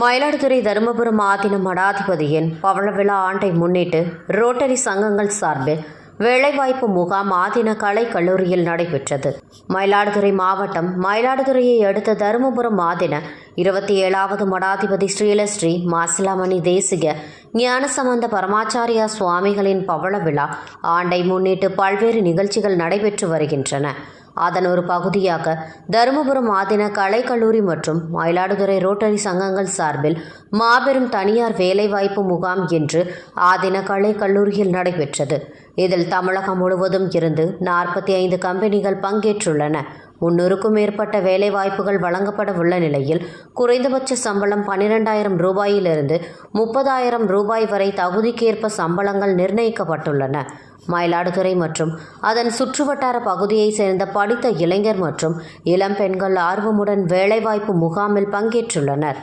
மயிலாடுதுறை தருமபுரம் ஆதீன மடாதிபதியின் பவளவிழா ஆண்டை முன்னிட்டு ரோட்டரி சங்கங்கள் சார்பில் வேலைவாய்ப்பு முகாம் ஆதீன கலை கல்லூரியில் நடைபெற்றது. மயிலாடுதுறை மாவட்டம் மயிலாடுதுறையை அடுத்த தருமபுரம் ஆதீன இருபத்தி ஏழாவது மடாதிபதி ஸ்ரீலஸ்ரீ மாசிலாமணி தேசிக ஞானசம்பந்த பரமாச்சாரியா சுவாமிகளின் பவள விழா ஆண்டை முன்னிட்டு பல்வேறு நிகழ்ச்சிகள் நடைபெற்று வருகின்றன. அதன் ஒரு பகுதியாக தருமபுரம் ஆதின கலைக்கல்லூரி மற்றும் மயிலாடுதுறை ரோட்டரி சங்கங்கள் சார்பில் மாபெரும் தனியார் வேலைவாய்ப்பு முகாம் என்று ஆதின கலை கல்லூரியில் நடைபெற்றது. இதில் தமிழகம் முழுவதும் இருந்து நாற்பத்தி ஐந்து கம்பெனிகள் பங்கேற்றுள்ளன. முன்னூறுக்கும் மேற்பட்ட வேலைவாய்ப்புகள் வழங்கப்பட உள்ள நிலையில் குறைந்தபட்ச சம்பளம் பன்னிரெண்டாயிரம் ரூபாயிலிருந்து முப்பதாயிரம் ரூபாய் வரை தகுதிக்கேற்ப சம்பளங்கள் நிர்ணயிக்கப்பட்டுள்ளன. மயிலாடுதுறை மற்றும் அதன் சுற்றுவட்டார பகுதியைச் சேர்ந்த படித்த இளைஞர் மற்றும் இளம் பெண்கள் ஆர்வமுடன் வேலைவாய்ப்பு முகாமில் பங்கேற்றுள்ளனர்.